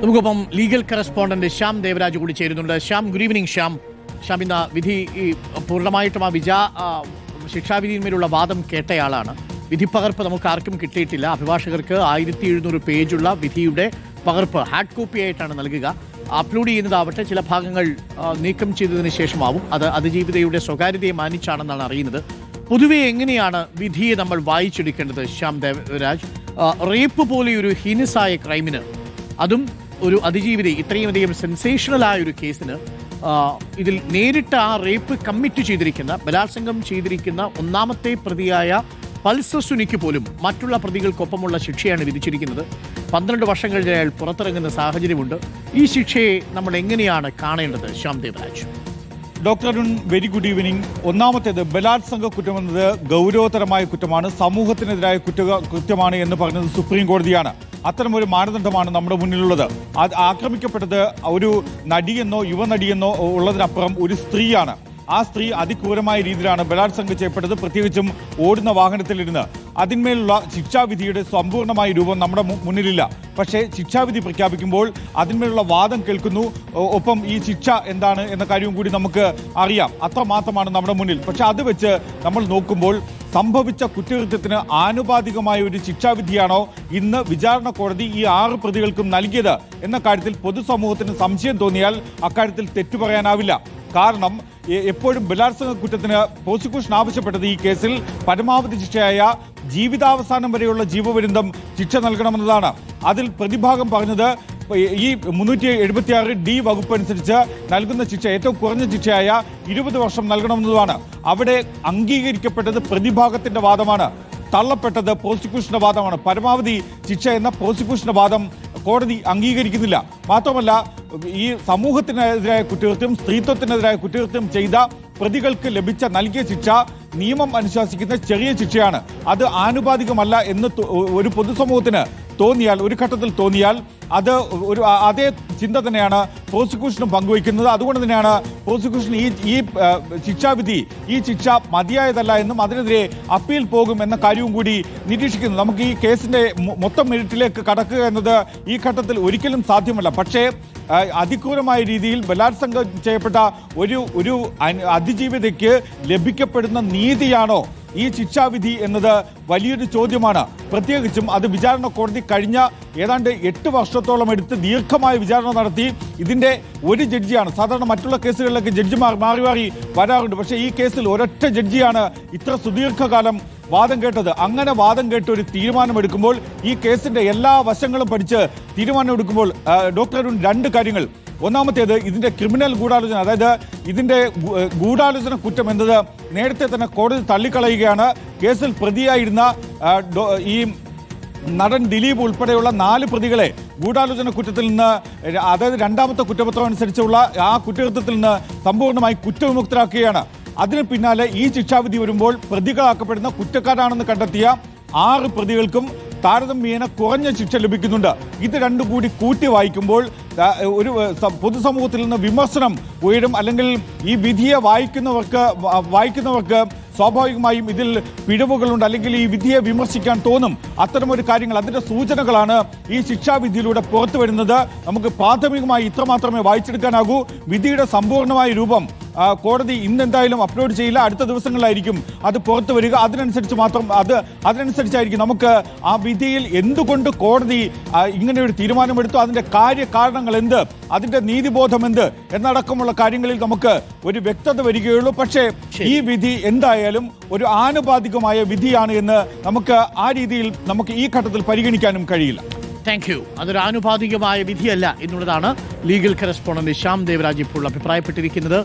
നമുക്കൊപ്പം legal correspondent Shyam Devaraj കൂടി ചേരുന്നുണ്ട്. Shyam good evening Shyam. Shyam ഇന്ന് വിധി പൂർണമായിട്ടും ആ വിജ ശിക്ഷാവിധിയിന്മേലുള്ള വാദം കേട്ടയാളാണ്. വിധി പകർപ്പ് നമുക്ക് ആർക്കും കിട്ടിയിട്ടില്ല. അഭിഭാഷകർക്ക് ആയിരത്തി എഴുന്നൂറ് പേജുള്ള വിധിയുടെ പകർപ്പ് ഹാർഡ് കോപ്പി ആയിട്ടാണ് നൽകുക. അപ്ലോഡ് ചെയ്യുന്നതാവട്ടെ ചില ഭാഗങ്ങൾ നീക്കം ചെയ്തതിന് ശേഷമാവും. അത് അതിജീവിതയുടെ സ്വകാര്യതയെ മാനിച്ചാണെന്നാണ് അറിയുന്നത്. പൊതുവെ എങ്ങനെയാണ് വിധിയെ നമ്മൾ വായിച്ചെടുക്കേണ്ടത് ശ്യാം ദേവരാജ്? റേപ്പ് പോലെയൊരു ഹീനസായ ക്രൈമിന്. അതും ഒരു അതിജീവിത ഇത്രയും അധികം സെൻസേഷണൽ ആയ ഒരു കേസിന് ഇതിൽ നേരിട്ട് ആ റേപ്പ് കമ്മിറ്റ് ചെയ്തിരിക്കുന്ന ബലാത്സംഗം ചെയ്തിരിക്കുന്ന ഒന്നാമത്തെ പ്രതിയായ പൾസർ സുനിക്ക് പോലും മറ്റുള്ള പ്രതികൾക്കൊപ്പമുള്ള ശിക്ഷയാണ് വിധിച്ചിരിക്കുന്നത്. പന്ത്രണ്ട് വർഷം കഴിഞ്ഞ് അയാൾ പുറത്തിറങ്ങുന്ന സാഹചര്യമുണ്ട്. ഈ ശിക്ഷയെ നമ്മൾ എങ്ങനെയാണ് കാണേണ്ടത് Shyam Devaraj? Doctor Arun very good evening ഒന്നാമത്തേത് ബലാത്സംഗ കുറ്റമെന്നത് ഗൗരവതരമായ കുറ്റമാണ് സമൂഹത്തിനെതിരായ കുറ്റ കുറ്റമാണ് എന്ന് പറഞ്ഞത് സുപ്രീം കോടതിയാണ്. അത്തരമൊരു മാനദണ്ഡമാണ് നമ്മുടെ മുന്നിലുള്ളത്. അത് ആക്രമിക്കപ്പെട്ടത് ഒരു നടിയെന്നോ യുവനടിയെന്നോ ഉള്ളതിനപ്പുറം ഒരു സ്ത്രീയാണ്. ആ സ്ത്രീ അതിക്രൂരമായ രീതിയിലാണ് ബലാത്സംഗം ചെയ്യപ്പെട്ടത്. പ്രത്യേകിച്ചും ഓടുന്ന വാഹനത്തിലിരുന്ന്. അതിന്മേലുള്ള ശിക്ഷാവിധിയുടെ സമ്പൂർണമായ രൂപം നമ്മുടെ മുന്നിലില്ല. പക്ഷേ ശിക്ഷാവിധി പ്രഖ്യാപിക്കുമ്പോൾ അതിന്മേലുള്ള വാദം കേൾക്കുന്നു. ഒപ്പം ഈ ശിക്ഷ എന്താണ് എന്ന കാര്യവും കൂടി നമുക്ക് അറിയാം. അത്രമാത്രമാണ് നമ്മുടെ മുന്നിൽ. പക്ഷേ അത് വെച്ച് നമ്മൾ നോക്കുമ്പോൾ സംഭവിച്ച കുറ്റകൃത്യത്തിന് ആനുപാതികമായ ഒരു ശിക്ഷാവിധിയാണോ ഇന്ന് വിചാരണ കോടതി ഈ ആറ് പ്രതികൾക്കും നൽകിയത് എന്ന കാര്യത്തിൽ പൊതുസമൂഹത്തിന് സംശയം തോന്നിയാൽ അക്കാര്യത്തിൽ തെറ്റു പറയാനാവില്ല. കാരണം എപ്പോഴും ബലാത്സംഗ കുറ്റത്തിന് പ്രോസിക്യൂഷൻ ആവശ്യപ്പെട്ടത് ഈ കേസിൽ പരമാവധി ശിക്ഷയായ ജീവിതാവസാനം വരെയുള്ള ജീവപര്യന്തം ശിക്ഷ നൽകണമെന്നതാണ്. അതിൽ പ്രതിഭാഗം പറഞ്ഞത് ഈ മുന്നൂറ്റി എഴുപത്തി ആറ് ഡി വകുപ്പ് അനുസരിച്ച് നൽകുന്ന ശിക്ഷ ഏറ്റവും കുറഞ്ഞ ശിക്ഷയായ ഇരുപത് വർഷം നൽകണമെന്നതുമാണ്. അവിടെ അംഗീകരിക്കപ്പെട്ടത് പ്രതിഭാഗത്തിന്റെ വാദമാണ്. തള്ളപ്പെട്ടത് പ്രോസിക്യൂഷന്റെ വാദമാണ്. പരമാവധി ശിക്ഷ എന്ന പ്രോസിക്യൂഷന്റെ വാദം കോടതി അംഗീകരിക്കുന്നില്ല. മാത്രമല്ല ഈ സമൂഹത്തിനെതിരായ കുറ്റകൃത്യം സ്ത്രീത്വത്തിനെതിരായ കുറ്റകൃത്യം ചെയ്ത പ്രതികൾക്ക് ലഭിച്ച നൽകിയ ശിക്ഷ നിയമം അനുശാസിക്കുന്ന ചെറിയ ശിക്ഷയാണ്. അത് ആനുപാതികമല്ല എന്ന് ഒരു പൊതുസമൂഹത്തിന് തോന്നിയാൽ ഒരു ഘട്ടത്തിൽ തോന്നിയാൽ അത് ഒരു അതേ ചിന്ത തന്നെയാണ് പ്രോസിക്യൂഷനും പങ്കുവയ്ക്കുന്നത്. അതുകൊണ്ട് തന്നെയാണ് പ്രോസിക്യൂഷൻ ഈ ഈ ശിക്ഷാവിധി ഈ ശിക്ഷ മതിയായതല്ല എന്നും അതിനെതിരെ അപ്പീൽ പോകും എന്ന കാര്യവും കൂടി നിരീക്ഷിക്കുന്നു. നമുക്ക് ഈ കേസിന്റെ മൊത്തം മെരിറ്റിലേക്ക് കടക്കുക എന്നത് ഈ ഘട്ടത്തിൽ ഒരിക്കലും സാധ്യമല്ല. പക്ഷേ അതിക്രൂരമായ രീതിയിൽ ബലാത്സംഗം ചെയ്യപ്പെട്ട ഒരു ഒരു അതിജീവിതയ്ക്ക് ലഭിക്കപ്പെടുന്ന നീതിയാണോ ഈ ശിക്ഷാവിധി എന്നത് വലിയൊരു ചോദ്യമാണ്. പ്രത്യേകിച്ചും അത് വിചാരണ കോടതി കഴിഞ്ഞ ഏതാണ്ട് എട്ട് വർഷത്തോളം എടുത്ത് ദീർഘമായ വിചാരണ നടത്തി. ഇതിന്റെ ഒരു ജഡ്ജിയാണ്. സാധാരണ മറ്റുള്ള കേസുകളിലൊക്കെ ജഡ്ജിമാർ മാറി മാറി വരാറുണ്ട്. പക്ഷേ ഈ കേസിൽ ഒരൊറ്റ ജഡ്ജിയാണ് ഇത്ര സുദീർഘകാലം വാദം കേട്ടത്. അങ്ങനെ വാദം കേട്ട് ഒരു തീരുമാനമെടുക്കുമ്പോൾ ഈ കേസിന്റെ എല്ലാ വശങ്ങളും പഠിച്ച് തീരുമാനമെടുക്കുമ്പോൾ ഡോക്ടർ രണ്ട് കാര്യങ്ങൾ ഒന്നാമത്തേത് ഇതിന്റെ ക്രിമിനൽ ഗൂഢാലോചന അതായത് ഇതിന്റെ ഗൂഢാലോചന കുറ്റം എന്നത് നേരത്തെ തന്നെ കോടതി തള്ളിക്കളയുകയാണ്. കേസിൽ പ്രതിയായിരുന്ന ഈ നടൻ ദിലീപ് ഉൾപ്പെടെയുള്ള നാല് പ്രതികളെ ഗൂഢാലോചന കുറ്റത്തിൽ നിന്ന് അതായത് രണ്ടാമത്തെ കുറ്റപത്രം അനുസരിച്ചുള്ള ആ കുറ്റകൃത്യത്തിൽ നിന്ന് സമ്പൂർണമായി കുറ്റവിമുക്തരാക്കുകയാണ്. അതിന് പിന്നാലെ ഈ ശിക്ഷാവിധി വരുമ്പോൾ പ്രതികളാക്കപ്പെടുന്ന കുറ്റക്കാരാണെന്ന് കണ്ടെത്തിയ ആറ് പ്രതികൾക്കും താരതമ്യേന കുറഞ്ഞ ശിക്ഷ ലഭിക്കുന്നുണ്ട്. ഇത് രണ്ടും കൂടി കൂട്ടി വായിക്കുമ്പോൾ ഒരു പൊതുസമൂഹത്തിൽ നിന്ന് വിമർശനം ഉയരും. അല്ലെങ്കിൽ ഈ വിധിയെ വായിക്കുന്നവർക്ക് വായിക്കുന്നവർക്ക് സ്വാഭാവികമായും ഇതിൽ പിഴവുകളുണ്ട്. അല്ലെങ്കിൽ ഈ വിധിയെ വിമർശിക്കാൻ തോന്നും. അത്തരമൊരു കാര്യങ്ങൾ അതിന്റെ സൂചനകളാണ് ഈ ശിക്ഷാവിധിയിലൂടെ പുറത്തു വരുന്നത് നമുക്ക് പ്രാഥമികമായി ഇത്രമാത്രമേ വായിച്ചെടുക്കാനാകൂ. വിധിയുടെ സമ്പൂർണമായ രൂപം കോടതി ഇന്ന് എന്തായാലും അപ്ലോഡ് ചെയ്യില്ല. അടുത്ത ദിവസങ്ങളിലായിരിക്കും അത് പുറത്തു വരിക. അതിനനുസരിച്ച് മാത്രം അത് അതിനനുസരിച്ചായിരിക്കും നമുക്ക് ആ വിധിയിൽ എന്തുകൊണ്ട് കോടതി ഇങ്ങനെ ഒരു തീരുമാനമെടുത്തു? അതിന്റെ കാര്യകാരണങ്ങൾ എന്ത്? അതിന്റെ നീതിബോധം എന്ത്? എന്നടക്കമുള്ള കാര്യങ്ങളിൽ നമുക്ക് ഒരു വ്യക്തത വരികയുള്ളൂ. പക്ഷേ ഈ വിധി എന്തായാലും ഒരു ആനുപാതികമായ വിധിയാണ് എന്ന് നമുക്ക് ആ രീതിയിൽ നമുക്ക് ഈ ഘട്ടത്തിൽ പരിഗണിക്കാനും കഴിയില്ല. താങ്ക് യു അതൊരു ആനുപാതികമായ വിധിയല്ല എന്നുള്ളതാണ് ലീഗൽ കറസ്പോണ്ടന്റ് ശ്യാം ദേവരാജ് ഇപ്പോൾ അഭിപ്രായപ്പെട്ടിരിക്കുന്നത്.